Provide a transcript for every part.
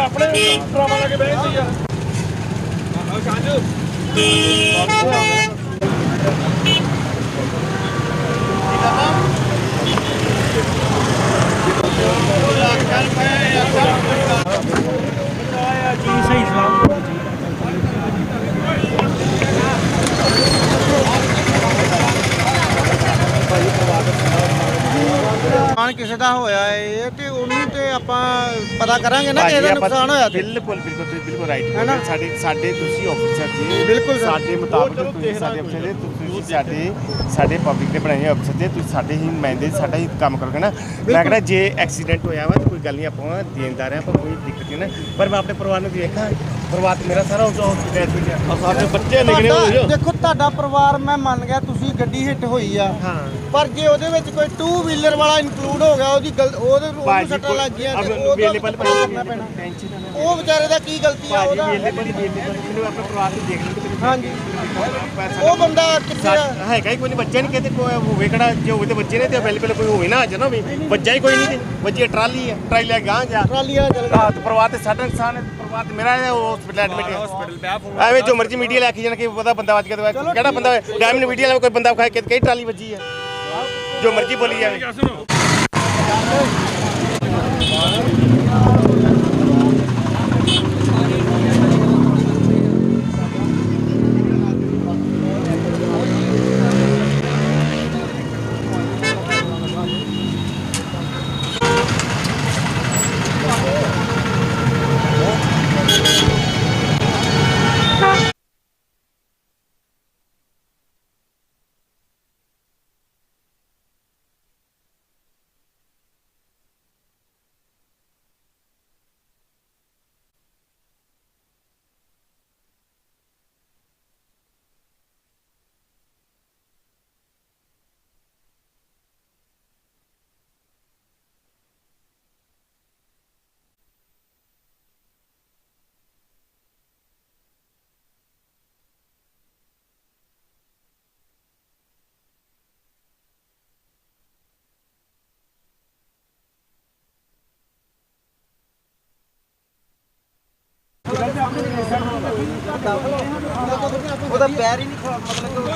ਆਪਣੇ ਡਰਾਮਾ ਲਾ ਕੇ ਬਹਿ ਜਾਂਦੀ ਆ। ਆ ਨੁਕਸਾਨ ਕਿਸੇ ਦਾ ਹੋਇਆ ਹੈ ਤੇ ਉਹਨੂੰ ਤੇ ਆਪਾਂ ਪਤਾ ਕਰਾਂਗੇ ਨਾ ਕਿ ਇਹਦਾ ਨੁਕਸਾਨ ਹੋਇਆ ਤੇ। ਬਿਲਕੁਲ ਬਿਲਕੁਲ ਤੁਸੀਂ ਬਿਲਕੁਲ ਰਾਈਟ ਹੈ ਨਾ? ਸਾਡੇ ਸਾਡੇ ਤੁਸੀਂ ਆਫੀਸਰ ਜੀ ਬਿਲਕੁਲ। ਸਾਡੇ ਮੁਤਾਬਕ ਤੁਸੀਂ ਸਾਡੇ ਅਫਸਰ ਜੀ ਤੁਸੀਂ ਸਾਡੇ ਸਾਡੇ ਪਬਲਿਕ ਦੇ ਬਣਾਏ ਹੋਏ ਅਫਸਰ ਜੀ ਤੁਸੀਂ ਸਾਡੇ ਹੀ ਨੁਮਾਇੰਦੇ ਸਾਡਾ ਹੀ ਕੰਮ ਕਰੋਗੇ ਨਾ। ਮੈਂ ਕਹਿੰਦਾ ਜੇ ਐਕਸੀਡੈਂਟ ਹੋਇਆ ਵਾ ਕੋਈ ਗੱਲ ਨਹੀਂ ਆਪਾਂ ਦੇਣਦਾਰ ਆ ਆਪਾਂ ਕੋਈ ਦਿੱਕਤ ਨਹੀਂ ਨਾ। ਪਰ ਮੈਂ ਆਪਣੇ ਪਰਿਵਾਰ ਨੂੰ ਦੇਖਾਂ ਪਰਿਵਾਰ ਮੇਰਾ ਸਾਰਾ ਉਸ ਹਸਪੀਟਲ ਵਿੱਚ ਆ। ਸਾਡੇ ਬੱਚੇ ਤੁਹਾਡਾ- ਦੇਖੋ ਤੁਹਾਡਾ ਪਰਿਵਾਰ ਮੈਂ ਮੰਨ ਗਿਆ ਤੁਸੀਂ ਗੱਡੀ ਹਿੱਟ ਹੋਈ ਆ। ਹਾਂ। ਪਰ ਜੇ ਉਹਦੇ ਵਿੱਚ ਕੋਈ 2 ਵੀਲਰ ਵਾਲਾ ਇਨਕਲੂਡ ਹੋ ਗਿਆ ਉਹਦੀ ਗਲ ਉਹਦੇ ਉਹਨੂੰ ਸੱਟਾਂ ਲੱਗ ਗਈਆਂ ਤੇ ਉਹਦਾ ਅਵੇਲੇਬਲ ਕਰਨਾ ਪੈਣਾ। ਟੈਨਸ਼ਨ ਉਹ ਵਿਚਾਰੇ ਦਾ ਕੀ ਗਲਤੀ ਆ ਉਹਦਾ ਅਵੇਲੇਬਲ ਅਵੇਲੇਬਲ ਮੈਨੂੰ ਆਪਣੇ ਪਰਿਵਾਰ ਨੂੰ ਦੇਖ ਲੈਣ ਹਾਂਜੀ। ਉਹ ਬੰਦਾ ਕਿੱਥੇ ਆ? ਹੈਗਾ ਹੀ ਕੋਈ ਨਹੀਂ ਬੱਚਾ ਨਹੀਂ ਕਹਿੰਦੇ ਕੋਈ ਹੋਵੇ ਕਿਹੜਾ ਜੇ ਹੋਵੇ ਤੇ ਬੱਚੇ ਨੇ ਤੇ ਅਵੇਲੇਬਲ ਕੋਈ ਹੋਵੇ ਨਾ ਜਨਾ ਵੀ। ਬੱਚਾ ਹੀ ਕੋਈ ਨਹੀਂ ਤੇ ਬੱਚੇ ਟਰਾਲੀ ਹੈ ਟਰਾਲੀ ਲੈ ਕੇ ਗਾਂ ਜਾ। ਟਰਾਲੀਆਂ ਚੱਲ। ਗਿਆ ਪਰਿਵਾਰ ਤੇ ਸਾਡਾ ਨੁਕਸਾਨ ਹੈ ਪਰਿਵਾਰ ਤੇ ਮੇਰਾ ਹੈ ਉਹ ਹਸਪੀਟਲ ਐਡਮਿਟ ਹੈ। ਹਸਪੀਟਲ ਪਿਆ ਐਵੇਂ ਜੋ ਮਰਜ਼ੀ ਮੀਡੀਆ ਲੈ ਕੇ ਜਾਣ ਕਿ ਪਤਾ ਬੰਦਾ ਵੱਜ ਗਿਆ ਤੇ ਕਿਹੜਾ ਬੰਦਾ ਡਾਇਮੰਡ ਮੀਡੀਆ ਵਾਲਾ ਕੋਈ ਬੰਦਾ ਖਾਏ ਕਿ ਕਈ ਟਰਾਲੀ ਵੱਜੀ ਹੈ ਜੋ ਮਰਜ਼ੀ ਬੋਲੀ ਜਾਵੇ। ਉਹਦਾ ਪੈਰ ਹੀ ਨਹੀਂ ਖਾ ਮਤਲਬ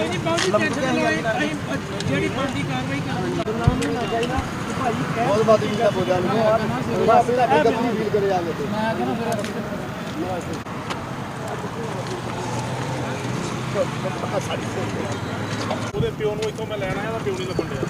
ਜਿਹੜੀ ਬਣਦੀ ਕਾਰਵਾਈ ਕਰਾਂਗੇ। ਬਹੁਤ ਬਾਤ ਨਹੀਂ ਬੋਲਿਆ ਨਹੀਂ ਬਸ ਤੁਹਾਡੀ ਗਲਤੀ ਫੀਲ ਕਰੇ ਜਾਵੇ ਤੇ। ਮੈਂ ਕਹਿੰਦਾ ਫਿਰ ਉਹਦੇ ਪਿਓ ਨੂੰ ਇੱਥੋਂ ਮੈਂ ਲੈਣ ਆਇਆ ਤਾਂ ਪਿਓ ਨਹੀਂ ਲੱਭਣ ਡਿਆ।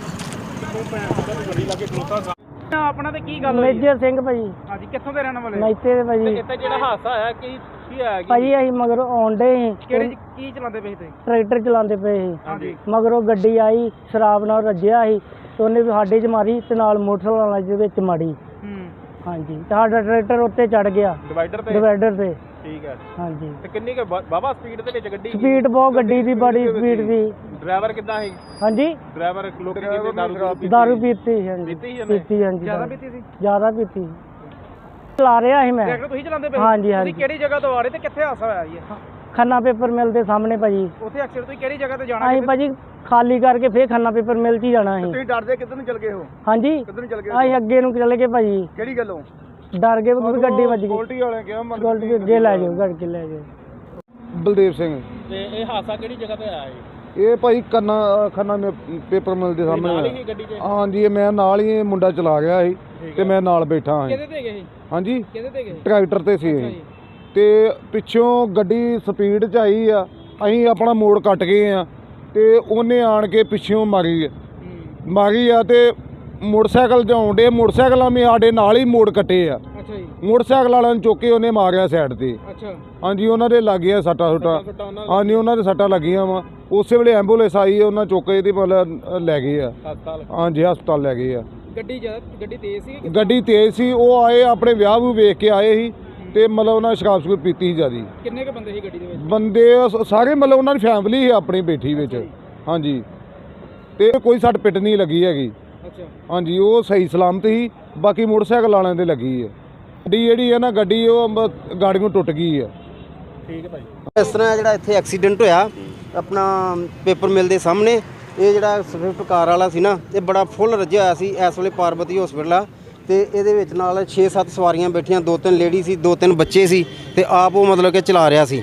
ਤੂੰ ਭੈਣ ਦਾ ਗੱਡੀ ਲਾ ਕੇ ਖਲੋਤਾ ਸਾ। ਆਪਣਾ ਤੇ ਕੀ ਗੱਲ ਹੋਈ? ਮੇਜਰ ਸਿੰਘ ਭਾਜੀ ਹਾਂਜੀ ਕਿੱਥੋਂ ਦੇ ਰਹਿਣ ਵਾਲੇ? ਮੈਤੇ ਦੇ ਭਾਜੀ ਇੱਥੇ ਜਿਹੜਾ ਹਾਦਸਾ ਹੋਇਆ ਕੀ ਕੀ ਹੋਇਆ ਕੀ ਭਾਜੀ ਅਸੀਂ ਮਗਰੋਂ ਆਉਂਦੇ ਕਿਹੜੇ ਚ- ਕੀ ਚਲਾਉਂਦੇ ਪਏ ਸੀ ਟਰੈਕਟਰ ਚਲਾਉਂਦੇ ਪਏ ਸੀ। ਹਾਂਜੀ। ਮਗਰੋਂ ਗੱਡੀ ਆਈ ਸ਼ਰਾਬ ਨਾਲ ਰੱਜਿਆ ਸੀ ਤੇ ਉਹਨੇ ਵੀ ਸਾਡੇ 'ਚ ਮਾਰੀ ਤੇ ਨਾਲ ਮੋਟਰਸਾਈਕਲ ਵਾਲਾ ਦੇ ਵਿੱਚ ਮਾਰੀ। ਹੂੰ। ਹਾਂਜੀ। ਤੇ ਸਾਡਾ ਟਰੈਕਟਰ ਉੱਤੇ ਚੜ ਗਿਆ। ਡਿਵਾਈਡਰ ਤੇ? ਡਿਵਾਈਡਰ ਤੇ। ਠੀਕ ਹੈ ਹਾਂਜੀ। ਤੇ ਕਿੰਨੀ ਕੁ ਬਾਬਾ ਸਪੀਡ ਦੇ ਵਿੱਚ ਗੱਡੀ ਸਪੀਡ ਬਹੁਤ ਗੱਡੀ ਦੀ ਬੜੀ ਸਪੀਡ ਸੀ ਡਰਾਈਵਰ ਕਿੱਦਾਂ ਸੀ? ਹਾਂਜੀ? ਡਰਾਈਵਰ ਲੋਕੀ ਕਹਿੰਦੇ ਦਾਰੂ ਪੀਤੀ ਦਾਰੂ ਪੀਤੀ ਸੀ, ਹਾਂਜੀ। ਪੀਤੀ ਸੀ ਉਹਨੇ? ਪੀਤੀ ਹਾਂਜੀ। ਜ਼ਿਆਦਾ। ਪੀਤੀ ਸੀ? ਜ਼ਿਆਦਾ ਪੀਤੀ। ਸੀ। ਚਲਾ ਰਿਹਾ ਸੀ ਮੈਂ। ਟਰੈਕਟਰ ਤੁਸੀਂ ਚਲਾਉਂਦੇ ਪਏ ਹਾਂਜੀ, ਤੁਸੀਂ ਹਾਂਜੀ। ਕਿਹੜੀ ਜਗ੍ਹਾ ਤੋਂ ਆ ਰਹੇ ਤੇ ਕਿੱਥੇ ਹਾਦਸਾ ਹੋਇਆ ਜੀ ਇਹ? ਖੰਨਾ ਪੇਪਰ ਮਿਲ ਦੇ ਸਾਹਮਣੇ ਭਾਜੀ। ਉੱਥੇ ਐਕਸੀਡੈਂਟ ਤੁਸੀਂ ਕਿਹੜੀ ਜਗ੍ਹਾ ਤੇ ਜਾਣਾ ਅਸੀਂ ਭਾਜੀ ਖਾਲੀ ਕਰਕੇ ਫੇਰ ਖੰਨਾ ਪੇਪਰ ਮਿਲ 'ਚ ਹੀ ਜਾਣਾ ਸੀ। ਤੁਸੀਂ ਡਰਦੇ ਕਿੱਧਰ ਨੂੰ ਚਲ ਗਏ ਹੋ? ਹਾਂਜੀ ਕਿੱਧਰ ਨੂੰ ਚਲ ਗਏ ਅਸੀਂ ਅੱਗੇ ਨੂੰ ਚਲੇ ਗਏ ਭਾਜੀ। ਕਿਹੜੀ ਗੱਲੋਂ? ਡਰ ਗਏ ਵੀ ਗੱਡੀ ਵੱਜ ਗਈ। ਸਕਿਉਰਟੀ ਵਾਲੇ ਕਿਹਾ ਗੋਲਡ ਵੀ ਅੱਗੇ ਲੈ ਜਾਓ ਗੱਡ ਕੇ ਲੈ ਜਾਓ। ਬਲਦੇਵ ਸਿੰਘ। ਤੇ ਇਹ ਹਾਦਸਾ ਕਿਹੜੀ ਜਗ੍ਹਾ ਤੇ ਆਇਆ ਜੀ? ਇਹ ਭਾਈ ਕੰਨਾ ਖੰਨਾ ਮੇ ਪੇਪਰ ਮਿਲ ਦੇ ਸਾਹਮਣੇ ਨਾਲ ਹੀ ਹੋਇਆ। ਗੱਡੀ 'ਚ? ਹਾਂਜੀ ਇਹ ਮੈਂ ਨਾਲ ਹੀ ਇਹ ਮੁੰਡਾ ਚਲਾ ਗਿਆ ਸੀ ਤੇ ਮੈਂ ਨਾਲ ਬੈਠਾ ਹਾਂ ਕਿਹਦੇ ਤੇ ਗਏ ਸੀ? ਹਾਂਜੀ। ਕਿਹਦੇ ਤੇ ਗਏ? ਟਰੈਕਟਰ ਤੇ ਸੀ। ਇਹ। ਤੇ ਪਿੱਛੋਂ ਗੱਡੀ ਸਪੀਡ 'ਚ ਆਈ ਆ। ਅਸੀਂ ਆਪਣਾ ਮੋੜ ਕੱਟ ਗਏ ਆ ਤੇ ਉਹਨੇ ਆਣ ਕੇ ਪਿੱਛੋਂ ਮਾਰੀ ਮਾਰੀ ਆ ਤੇ ਮੋਟਰਸਾਈਕਲ ਜਾਉਣ ਡੇ ਮੋਟਰਸਾਈਕਲਾਂ ਮੇ ਸਾਡੇ ਨਾਲ ਹੀ ਮੋੜ ਕੱਟੇ ਆ। ਅੱਛਾ ਜੀ। ਮੋਟਰਸਾਈਕਲ ਵਾਲਿਆਂ ਨੂੰ ਚੁੱਕ ਕੇ ਉਹਨੇ ਮਾਰਿਆ ਸਾਈਡ ਤੇ। ਅੱਛਾ। ਹਾਂਜੀ ਉਹਨਾਂ ਦੇ ਲੱਗ ਗਿਆ ਸੱਟਾ ਸੁੱਟਾ। ਸੁੱਟਾਂ ਉਹਨਾਂ ਹਾਂਜੀ ਉਹਨਾਂ ਦੇ ਸੱਟਾਂ ਲੱਗੀਆਂ ਵਾ। ਉਸੇ ਵੇਲੇ ਐਂਬੂਲੈਂਸ ਆਈ ਉਹਨਾਂ ਚੁੱਕ ਕੇ ਇਹਦੀ ਮਤਲਬ ਲੈ ਗਏ ਆ। ਹਸਪਤਾਲ। ਹਾਂਜੀ ਹਸਪਤਾਲ ਲੈ ਗਏ ਆ। ਗੱਡੀ ਜ਼ਿਆਦਾ ਗੱਡੀ ਤੇਜ਼ ਸੀ ਗੱਡੀ ਤੇਜ਼ ਸੀ ਉਹ ਆਏ ਆਪਣੇ ਵਿਆਹ ਨੂੰ ਵੇਖ ਕੇ ਆਏ ਸੀ ਤੇ ਮਤਲਬ ਉਹਨਾਂ ਸ਼ਰਾਬ ਸ਼ੁਰੂ ਪੀਤੀ ਸੀ ਜਿਆਦੀ। ਕਿੰਨੇ ਕ ਬੰਦੇ ਸੀ ਗੱਡੀ ਦੇ ਵਿੱਚ? ਬੰਦੇ ਸ- ਸਾਰੇ ਮਤਲਬ ਉਹਨਾਂ ਦੀ ਫੈਮਿਲੀ ਸੀ ਆਪਣੀ ਬੈਠੀ ਵਿੱਚ। ਹਾਂਜੀ। ਤੇ ਕੋਈ ਸੱਟ ਪਿੱਟ ਨਹੀਂ ਲੱਗੀ ਹੈਗੀ। ਅੱਛਾ। ਹਾਂਜੀ ਉਹ ਸਹੀ ਸਲਾਮਤ ਸੀ ਬਾਕੀ ਮੋਟਰਸਾਈਕਲ ਵਾਲਿਆਂ ਦੇ ਲੱਗੀ ਹੈ ਗੱਡੀ ਜਿਹੜੀ ਹੈ ਨਾ ਗੱਡੀ ਉਹ ਮ- ਗਾੜੀ ਨੂੰ ਟੁੱਟ ਗਈ ਹੈ ਠੀਕ ਹੈ ਭਾਈ। ਇਸ ਤਰ੍ਹਾਂ ਜਿਹੜਾ ਇੱਥੇ ਐਕਸੀਡੈਂਟ ਹੋਇਆ ਆਪਣਾ ਪੇਪਰ ਮਿਲ ਦੇ ਸਾਹਮਣੇ ਇਹ ਜਿਹੜਾ ਸਵਿਫਟ ਕਾਰ ਵਾਲਾ ਸੀ ਨਾ ਇਹ ਬੜਾ ਫੁੱਲ ਰੱਜਿਆ ਹੋਇਆ ਸੀ ਇਸ ਵੇਲੇ ਪਾਰਬਤੀ ਹਸਪੀਟਲ ਆ। ਤੇ ਇਹਦੇ ਵਿੱਚ ਨਾਲ 6-7 ਸਵਾਰੀਆਂ ਬੈਠੀਆਂ ਦੋ ਤਿੰਨ ਲੇਡੀ ਸੀ ਦੋ ਤਿੰਨ ਬੱਚੇ ਸੀ ਤੇ ਆਪ ਉਹ ਮਤਲਬ ਕਿ ਚਲਾ ਰਿਹਾ ਸੀ।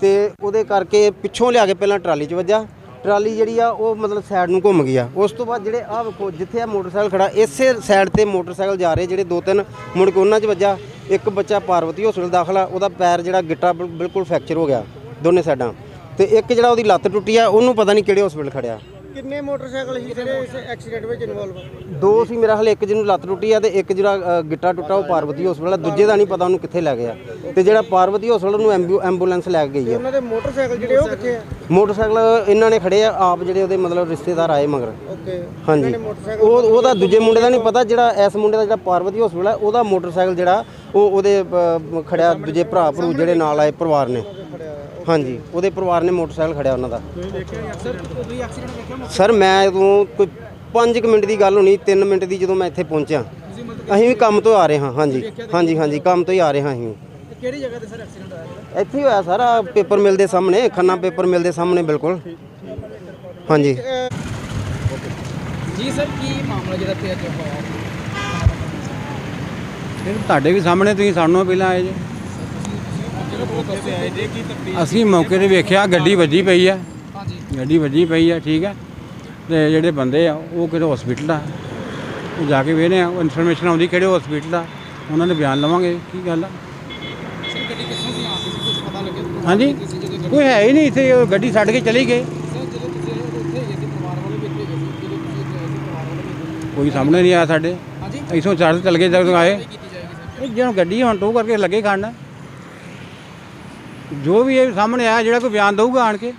ਤੇ ਉਹਦੇ ਕਰਕੇ ਪਿੱਛੋਂ ਲਿਆ ਕੇ ਪਹਿਲਾਂ ਟਰਾਲੀ 'ਚ ਵੱਜਾ। ਟਰਾਲੀ ਜਿਹੜੀ ਆ, ਉਹ ਮਤਲਬ ਸਾਈਡ ਨੂੰ ਘੁੰਮ ਗਈ ਆ। ਉਸ ਤੋਂ ਬਾਅਦ ਜਿਹੜੇ ਆ ਵੇਖੋ, ਜਿੱਥੇ ਆ ਮੋਟਰਸਾਈਕਲ ਖੜਾ, ਇਸੇ ਸਾਈਡ ਤੇ ਮੋਟਰਸਾਈਕਲ ਜਾ ਰਹੇ ਜਿਹੜੇ ਦੋ ਤਿੰਨ, ਮੁੜ ਕੇ ਉਹਨਾਂ 'ਚ ਵੱਜਾ। ਇੱਕ ਬੱਚਾ ਪਾਰਵਤੀ ਹਸਪੀਟਲ ਦਾਖਲਾ ਉਹਦਾ ਪੈਰ ਜਿਹੜਾ ਗਿੱਟਾ ਬਿਲਕੁਲ ਫ੍ਰੈਕਚਰ ਹੋ ਗਿਆ ਦੋਨੇ ਸਾਈਡਾਂ। ਤੇ ਇੱਕ ਜਿਹੜਾ ਉਹਦੀ ਲੱਤ ਟੁੱਟੀ ਆ, ਉਹਨੂੰ ਪਤਾ ਨਹੀਂ ਕਿਹੜੇ ਹਸਪੀਟਲ ਖੜਿਆ। ਕਿੰਨੇ ਮੋਟਰਸਾਈਕਲ ਸੀ ਜਿਹੜੇ ਇਸ ਐਕਸੀਡੈਂਟ ਵਿੱਚ ਇਨਵੋਲਵ ਦੋ ਸੀ ਮੇਰਾ ਹਲੇ ਇੱਕ ਜਿਹਨੂੰ ਲੱਤ ਟੁੱਟੀ ਆ ਤੇ ਇੱਕ ਜਿਹੜਾ ਗਿੱਟਾ ਟੁੱਟਾ ਉਹ ਪਾਰਵਤੀ ਹਸਪੀਟਲ ਆ। ਦੂਜੇ ਦਾ ਨਹੀਂ ਪਤਾ ਉਹਨੂੰ ਕਿੱਥੇ ਲੈ ਗਿਆ। ਤੇ ਜਿਹੜਾ ਪਾਰਵਤੀ ਹਸਪੀਟਲ ਨੂੰ ਐਂਬੂ- ਐਂਬੂਲੈਂਸ ਲੈ ਕੇ ਗਈ ਆ। ਉਹਨਾਂ ਦੇ ਮੋਟਰਸਾਈਕਲ ਜਿਹੜੇ ਉਹ ਕਿੱਥੇ ਆ? ਮੋਟਰਸਾਈਕਲ ਇਹਨਾਂ ਨੇ ਖੜੇ ਆ ਆਪ ਜਿਹੜੇ ਉਹਦੇ ਮਤਲਬ ਰਿਸ਼ਤੇਦਾਰ ਆਏ ਮਗਰ। ਓਕੇ। ਹਾਂਜੀ। ਉਹ ਉਹਦਾ ਦੂਜੇ ਮੁੰਡੇ ਦਾ ਨਹੀਂ ਪਤਾ ਜਿਹੜਾ ਇਸ ਮੁੰਡੇ ਦਾ ਜਿਹੜਾ ਪਾਰਵਤੀ ਹਸਪੀਟਲ ਹੈ ਉਹਦਾ ਮੋਟਰਸਾਈਕਲ ਜਿਹੜਾ ਉਹ ਉਹਦੇ ਖੜਿਆ ਦੂਜੇ ਭਰਾ ਭਰੂ ਜਿਹੜੇ ਨਾਲ ਆਏ ਪਰਿਵਾਰ ਨੇ। ਹਾਂਜੀ। ਉਹਦੇ ਪਰਿਵਾਰ ਨੇ ਮੋਟਰਸਾਈਕਲ ਖੜਿਆ ਉਹਨਾਂ ਦਾ। ਸਰ ਤੁਸੀਂ ਐਕਸੀਡੈਂਟ ਵੇਖਿਆ ਸਰ ਮੈਂ ਉਦੋਂ ਕੋਈ 5 ਮਿੰਟ ਦੀ ਗੱਲ ਹੋਣੀ 3 ਮਿੰਟ ਦੀ ਜਦੋਂ ਮੈਂ ਇੱਥੇ ਪਹੁੰਚਿਆ ਅਸੀਂ ਵੀ ਕੰਮ ਤੋਂ ਆ ਰਹੇ ਹਾਂ ਹਾਂਜੀ। ਹਾਂਜੀ ਹਾਂਜੀ ਕੰਮ ਤੋਂ ਹੀ ਆ ਰਹੇ ਹਾਂ ਅਸੀਂ। ਕਿਹੜੀ ਜਗ੍ਹਾ ਤੇ ਸਰ ਐਕਸੀਡੈਂਟ ਹੋਇਆ? ਇੱਥੇ ਹੀ ਹੋਇਆ ਸਾਰਾ ਪੇਪਰ ਮਿਲ ਦੇ ਸਾਹਮਣੇ ਖੰਨਾ ਪੇਪਰ ਮਿਲ ਦੇ ਸਾਹਮਣੇ ਬਿਲਕੁਲ। ਹਾਂਜੀ। ਜੀ ਸਰ ਕੀ ਮਾਮਲਾ ਜਿਹੜਾ ਤੇ ਅੱਜ ਹੋਇਆ? ਫਿਰ ਤੁਹਾਡੇ ਵੀ ਸਾਹਮਣੇ ਤੁਸੀਂ ਸਾਨੂੰ ਪਹਿਲਾਂ ਆਏ ਜੇ। ਅਸੀਂ ਮੌਕੇ ਤੇ ਵੇਖਿਆ ਗੱਡੀ ਵੱਜੀ ਪਈ ਆ। ਗੱਡੀ ਵੱਜੀ ਪਈ ਆ ਠੀਕ ਆ। ਤੇ ਜਿਹੜੇ ਬੰਦੇ ਆ ਉਹ ਕਿਹੜੇ ਹਸਪੀਟਲ ਆ? ਉਹ ਜਾ ਕੇ ਵੇਖਦੇ ਆ ਇਨਫੋਰਮੇਸ਼ਨ ਆਉਂਦੀ ਕਿਹੜੇ ਹਸਪੀਟਲ ਆ? ਉਹਨਾਂ ਦੇ ਬਿਆਨ ਲਵਾਂਗੇ ਕੀ ਗੱਲ ਆ? ਹਾਂਜੀ। ਕੋਈ ਹੈ ਹੀ ਨਹੀਂ ਇੱਥੇ ਉਹ ਗੱਡੀ ਛੱਡ ਕੇ ਚਲੀ ਗਏ। ਕੋਈ ਸਾਹਮਣੇ ਨਹੀਂ ਆਇਆ ਸਾਡੇ। ਹਾਂਜੀ। ਇਸੋਂ ਚੜ੍ਹ ਚਲ ਗਏ ਜਦੋਂ ਆਏ। ਇਹ ਜਦੋਂ ਗੱਡੀ ਹੁਣ ਟੋ ਕਰਕੇ ਲੱਗੇ ਖੜਨ। ਜੋ ਵੀ ਇਹ ਸਾਹਮਣੇ ਆਇਆ ਜਿਹੜਾ ਕੋਈ ਬਿਆਨ ਦਊਗਾ ਆਣ ਕੇ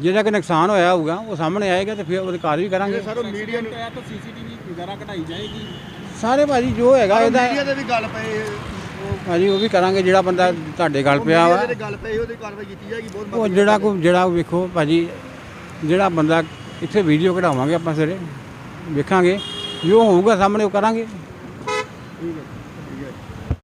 ਜਿਹੜਾ ਕਿ ਨੁਕਸਾਨ ਹੋਇਆ ਹੋਊਗਾ ਉਹ ਸਾਹਮਣੇ ਆਏਗਾ ਤੇ ਫਿਰ ਉਹਦੀ ਕਾਰਵਾਈ ਕਰਾਂਗੇ। ਸਰ ਮੀਡੀਆ ਨੂੰ ਤਾਂ ਸੀਸੀਟੀਵੀ ਵਗੈਰਾ ਕਢਾਈ ਜਾਏਗੀ। ਸਾਰੇ ਭਾਜੀ ਜੋ ਹੈਗਾ ਇਹਦਾ ਮੀਡੀਆ ਦੇ ਵੀ ਗੱਲ ਪਏ। ਭਾਜੀ ਉਹ ਵੀ ਕਰਾਂਗੇ ਜਿਹੜਾ ਬੰਦਾ ਤੁਹਾਡੇ ਗੱਲ ਪਿਆ ਵਾ। ਗੱਲ ਪਈ ਉਹਦੀ ਕਾਰਵਾਈ ਕੀਤੀ ਜਾਏਗੀ ਬਹੁਤ ਉਹ ਜਿਹੜਾ ਕੋ ਜਿਹੜਾ ਉਹ ਵੇਖੋ ਭਾਜੀ ਜਿਹੜਾ ਬੰਦਾ ਇੱਥੇ ਵੀਡੀਓ ਕਢਾਵਾਂਗੇ ਆਪਾਂ ਸਵੇਰੇ ਵੇਖਾਂਗੇ। ਜੋ ਹੋਊਗਾ ਸਾਹਮਣੇ ਉਹ ਕਰਾਂਗੇ।